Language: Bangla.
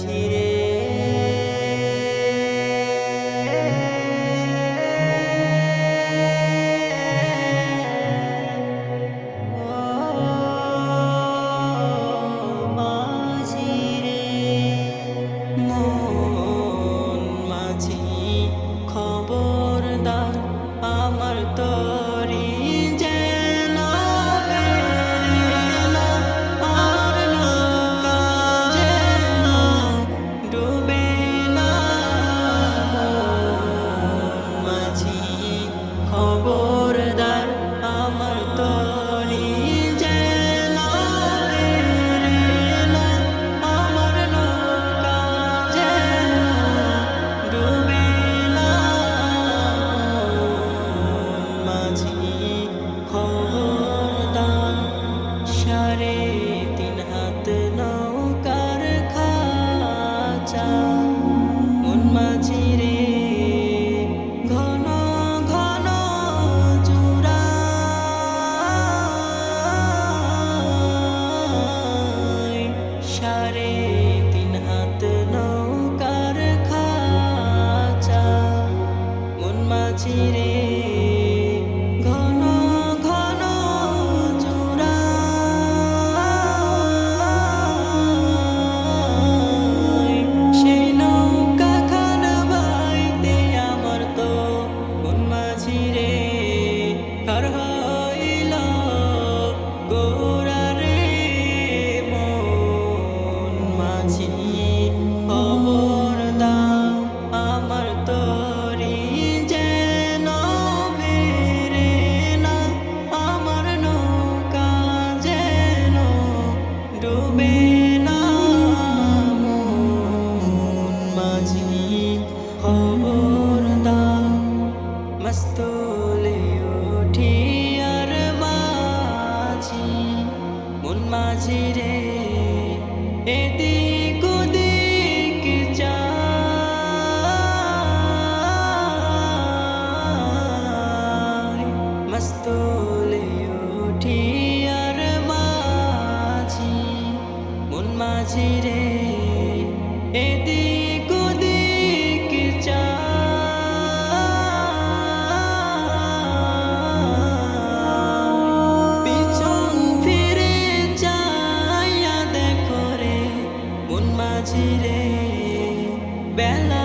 ชี মাঝে খবর দাম সারে তিন হাত নৌকার খাচা মন মাঝে রে ঘন ঘন চূড়া সারে তিন হাত নৌকার খাচা মন মাঝে রে স্থলে উঠি আর মাঝি মন মাঝি রে, এদিক ওদিক যা। মস্তলে উঠি আর মাঝি মন মাঝি রে Bella.